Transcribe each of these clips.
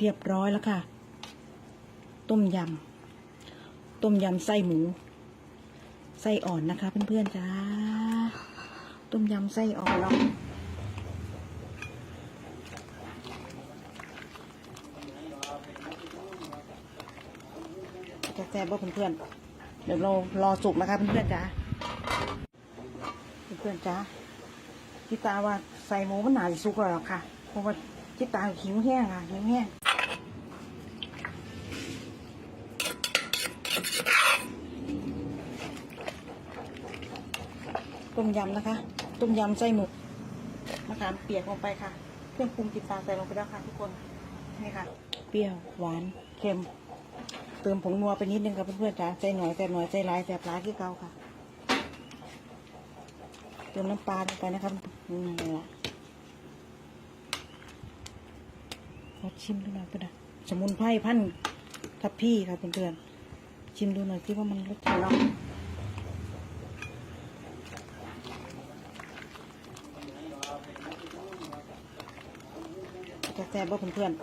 เรียบร้อยแล้วค่ะ ต้มยำ ต้มยำไส้หมู ไส้อ่อนนะคะ เพื่อนๆจ้า ต้มยำไส้อ่อนเนาะจะแซ่บบ่เพื่อนๆ เดี๋ยวเรารอสุกนะคะเพื่อนๆจ้าเพื่อนๆจ้าจิตาว่าใส่หมูมันหนาสิสุกแล้วหรอกค่ะ เพราะว่าจิตาหิวแห้งค่ะหิวแห้ง ต้มยำนะคะ ต้มยำไส้หมูมะขามเปียกลงไปค่ะ เครื่องปรุงจิตาใส่ลงไปแล้วค่ะทุกคน นี่ค่ะ เปรี้ยว หวาน เค็ม เติมผงนัวไปนิดนึงค่ะเพื่อนๆจ้าใส่หน่อยใส่หน่อยใส่ลายใส่ปลายที่เก่าค่ะ เติมน้ำปลาลงไปนะครับนี่แหละขอชิมดูหน่อยก็ได้สมุนไพรพันธุ์ทับพี่ครับเพื่อนๆ ชิมดูหน่อยสิว่ามันรสชาติเนาะจะแซ่บบ่เพื่อนๆ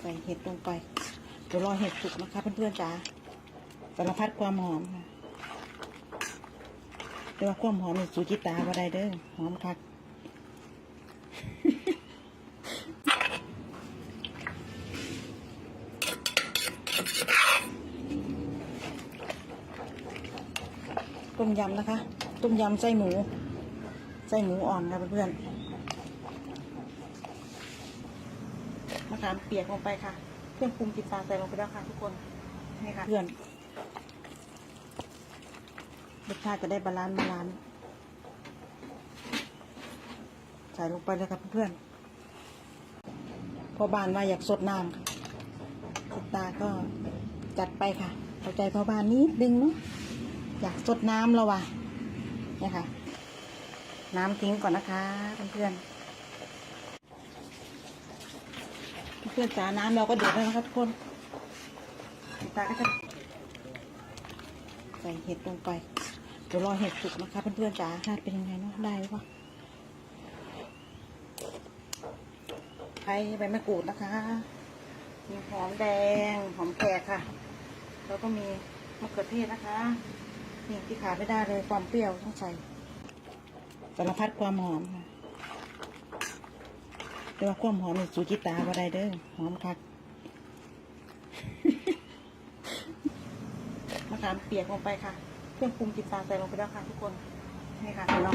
ใส่เห็ดลงไปเดี๋ยวรอเห็ดสุกนะคะเพื่อนๆจ้าสารพัดความหอมค่ะแต่ว่าความหอมนี่สูจิตาบ่ได้เด้อหอมคักต้มยำนะคะ ต้มยำไส้หมู ไส้หมูอ่อนค่ะเพื่อนๆะขามเปียกลงไปค่ะ เครื่องปรุงจิตาใส่ลงไปแล้วค่ะทุกคนนี่ค่ะเพื่อนรสชาติจะได้บาลานซ์บาลานซ์ใส่ลงไปเลยครับเพื่อนพอบานว่าอยากสดน้ำค่ะสตาก็จัดไปค่ะเข้าใจพอบานนิดนึงเนาะอยากสดน้ำแล้วว่ะเนี่ยค่ะ น้ำทิ้งก่อนนะคะเพื่อนๆเพื่อนจ๋าน้ำเราก็เดือดแล้วนะคะทุกคนตาก็จะใส่เห็ดลงไป เดี๋ยวรอเห็ดสุกนะคะเพื่อนๆจ๋ารสชาเป็นยังไงเนาะได้หรือเปล่าไทยใบมะกรูดนะคะ มีหอมแดง หอมแขกค่ะ แล้วก็มีมะเขือเทศนะคะ นี่ที่ขาดไม่ได้เลยความเปรี้ยวต้องใส่สารพัดความหอมค่ะ แต่ว่าความหอมนี่สูจิตาบ่ได้เด้อหอมคักมะขามเปียกลงไปค่ะ เครื่องปรุงจิตาใส่ลงไปแล้วค่ะทุกคนนี่ค่ะลอง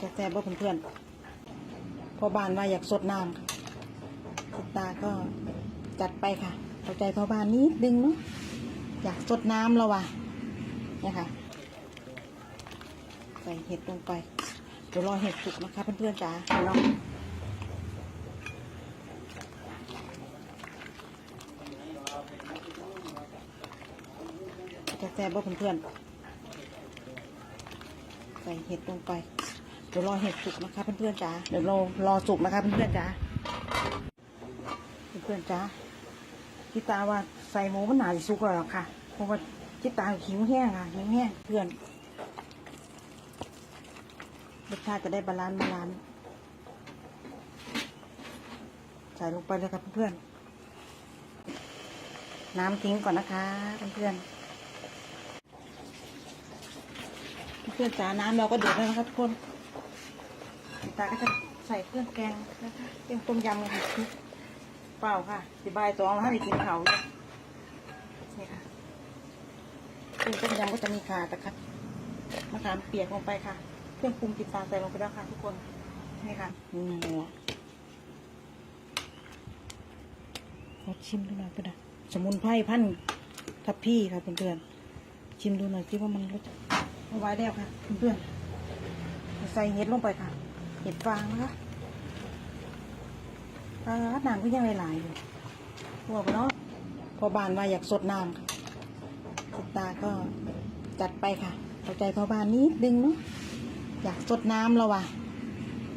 จะแซ่บบ่เพื่อนๆพอบานว่าอยากสดน้ำค่ะสตาก็จัดไปค่ะเข้าใจพอบานนิดนึงเนาะอยากสดน้ำแล้วว่ะ นี่ค่ะใส่เห็ดลงไป เดี๋ยวรอเห็ดสุกนะคะเพื่อนๆจ๋าลองจะแซ่บบ่เพื่อนๆใส่เห็ดลงไป เดี๋ยวรอเห็ดสุกนะคะเพื่อนๆจ๋าเดี๋ยวรารอสุกนะคะเพื่อนๆจ๋าเพื่อนๆจ๋าจิตาว่าใส่หมูมันหนาสิสุกแล้วหรอค่ะ เพราะว่า จิตาหิวแห้งค่ะหิวแห้งเพื่อนรสชาติจะได้บาลานซ์บาลานซ์ใส่ลงไปเลยครับเพื่อนน้ำทิ้งก่อนนะคะเพื่อนเพื่อนจ๋าน้ำเราก็เดือดแล้วนะครับทุกคนตาก็จะใส่เครื่องแกงนะคะเครื่องต้มยำค่ะเปล่าค่ะสิบายสองแล้วให้กินเขา เครื่องต้มยำก็จะมีข่าตะครับมะขามเปียกลงไปค่ะ เครื่องปรุงจิตาใส่ลงไปแล้วค่ะทุกคนนี่ค่ะนี่แหละขอชิมดูหน่อยก็ได้สมุนไพรพันธุ์ทับพี่ค่ะเพื่อนๆชิมดูหน่อยสิว่ามันรสเอาไว้แล้วค่ะเพื่อนๆใส่เห็ดลงไปค่ะ เห็ดฟางนะคะปลาหนังก็ยังหลายๆอยู่หัวไปเนาะพอบานว่าอยากสดน้ำค่ะ สตาก็จัดไปค่ะเข้าใจพอบ้านนิดนึงเนาะอยากสดน้ำแล้วว่ะ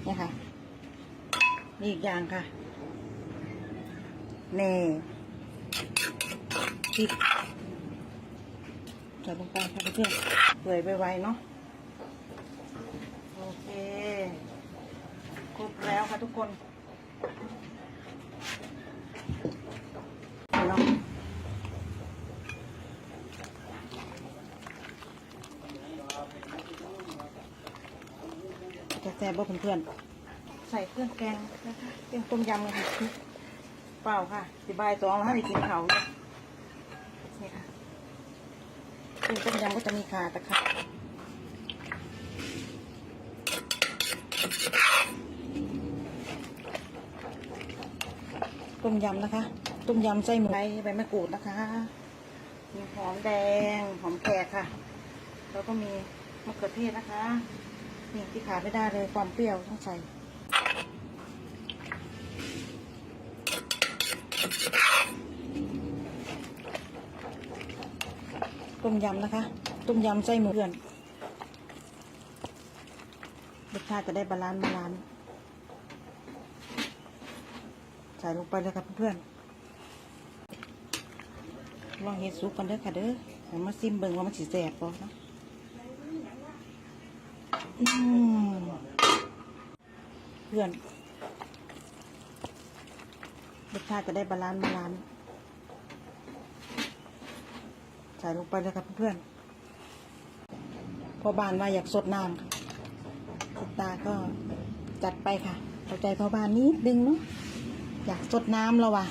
เนี่ยค่ะนี่อีกอย่างค่ะเน่พริกใส่ลงไปค่ะเพื่อนเปื่อยไวๆเนาะโอเคครบแล้วค่ะทุกคนเอาเนาะจะแซ่บบ่เพื่อนๆใส่เครื่องแกงนะคะเครื่องต้มยำค่ะเปล่าค่ะสิบายสองแล้วให้กินเขาเนี่ยค่ะเป็นต้มยำก็จะมีขาตะไคร้ต้มยำนะคะ ต้มยำไส้หมูใบใบมะกรูดนะคะมีหอมแดง หอมแขกค่ะ แล้วก็มีมะเขือเทศนะคะ นี่ที่ขาดไม่ได้เลยความเปรี้ยวต้องใส่ต้มยำนะคะต้มยำไส้หมูเพื่อนรสชาติจะได้บาลานซ์บาลานซ์ใส่ลงไปเลยครับเพื่อนลองเฮ็ดซุปกันเด้อค่ะเด้อเดี๋ยวมาซิมเบิ่งว่ามันสิแสบบ่เนาะอืม เพื่อนรสชาติจะได้บาลานซ์บาลานซ์ใส่ลงไปเลยครับเพื่อนพอบานว่าอยากสดน้ำค่ะคุณตาก็จัดไปค่ะเข้าใจพอบานนิดนึงเนาะอยากสดน้ำแล้วว่ะ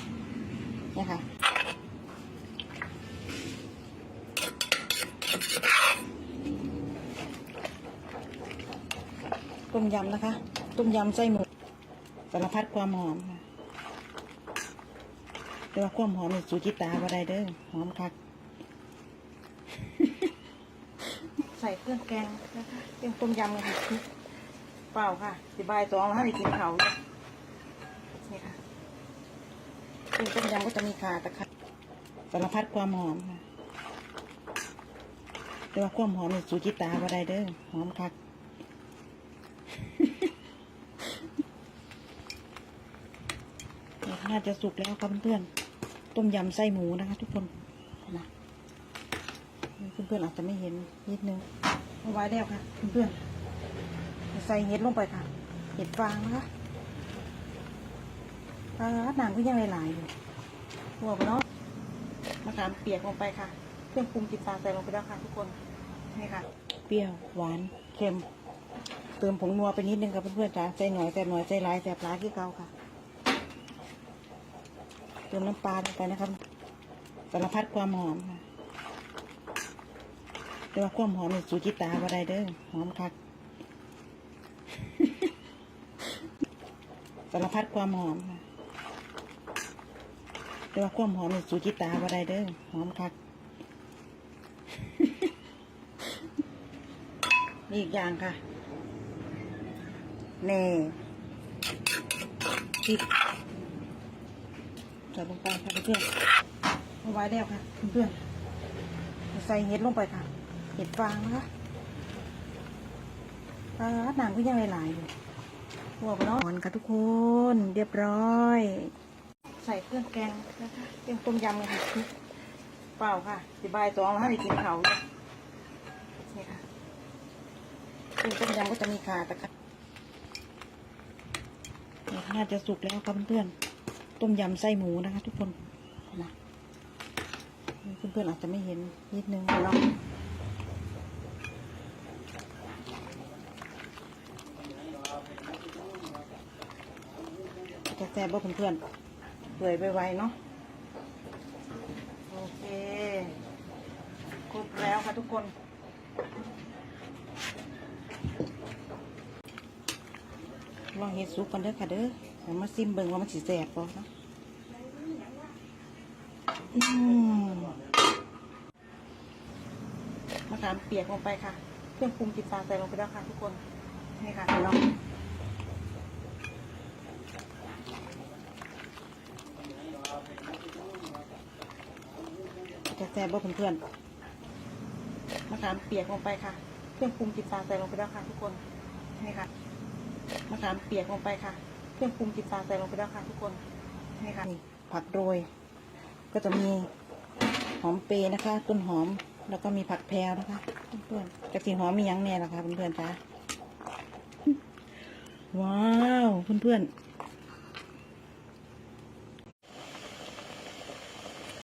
เนี่ยค่ะ ต้มยำนะคะ ต้มยำไส้หมูสารพัดความหอมค่ะแต่ว่าความหอมสูจิตาบ่ได้เด้อหอมคักใส่เครื่องแกงนะคะเครื่องต้มยำค่ะเปล่าค่ะสิบายสองแล้วให้กินเขาเนี่ยนี่ค่ะเครื่องต้มยำก็จะมีขาตะไคร้สารพัดความหอมค่ะแต่ว่าความหอมสูจิตาบ่ได้เด้อหอมคัก น่าจะสุกแล้วครับเพื่อนๆต้มยำไส้หมูนะคะ ทุกคนนะเพื่อนๆอาจจะไม่เห็นนิดนึงเอาไว้แล้วค่ะเพื่อนๆใส่เห็ดลงไปค่ะ เห็ดฟางนะคะปลาหนังก็ยังหลายๆอยู่หัวไปเนาะมะขามเปียกลงไปค่ะ เครื่องปรุงจิตตาใส่ลงไปแล้วค่ะทุกคนนี่ค่ะ เปรี้ยวหวานเค็ม เติมผงนัวไปนิดนึงค่ะเพื่อนๆจ้าใส่หน่อยแต่หน่อยใส่หลายแสบหลายคือเก่าค่ะ ติมน้ำปลาลงไปนะครับสารพัดความหอมค่ะแต่ว่าความหอมนี่สูจิตาบ่ได้เด้อหอมคักสารพัดความหอมค่ะแต่ว่าความหอมนี่สูจิตาบ่ได้เด้อหอมคักนี่อีกอย่างค่ะเน่พริก ใส่ลงไปค่ะเพื่อนๆเอาไว้แล้วค่ะเพื่อนๆใส่เห็ดลงไปค่ะ เห็ดฟางนะคะปลาหนังก็ยังหลายๆอยู่หัวไปเนาะค่ะทุกคนเรียบร้อย ใส่เครื่องแกงนะคะเครื่องต้มยำค่ะเปล่าค่ะสิบายสองแล้วให้กินเขาเนี่ยนี่ค่ะเครื่องต้มยำก็จะมีข่าตะไคร้น่าจะสุกแล้วครับเพื่อนๆ ต้มยำไส้หมูนะคะ ทุกคนนะเพื่อนๆอาจจะไม่เห็นนิดนึงเนาะจะแซ่บบ่เพื่อนๆเปื่อยไวๆเนาะโอเคครบแล้วค่ะทุกคนลองเฮ็ดซุปกันเด้อค่ะเด้อ เดี๋ยวมาซิมเบิ่งว่ามันสิแซ่บบ่เนาะมะขามเปียกลงไปค่ะ เครื่องปรุงจิตตาใส่ลงไปแล้วค่ะทุกคน นี่ค่ะเนาะจะแซ่บบ่เพื่อนๆมะขามเปียกลงไปค่ะ เครื่องปรุงจิตตาใส่ลงไปแล้วค่ะทุกคน นี่ค่ะมะขามเปียกลงไปค่ะ รื่องปรุงจิตตาใส่ลงไปแล้วค่ะทุกคนนี่ค่ะนี่ผักโรย ก็จะมีหอมเปรย์นะคะ ต้นหอมแล้วก็มีผักแพรวนะคะเพื่อนๆกระเทีหอมมียังแน่ละคะเพื่อนๆจ้าว้าวเพื่อนๆ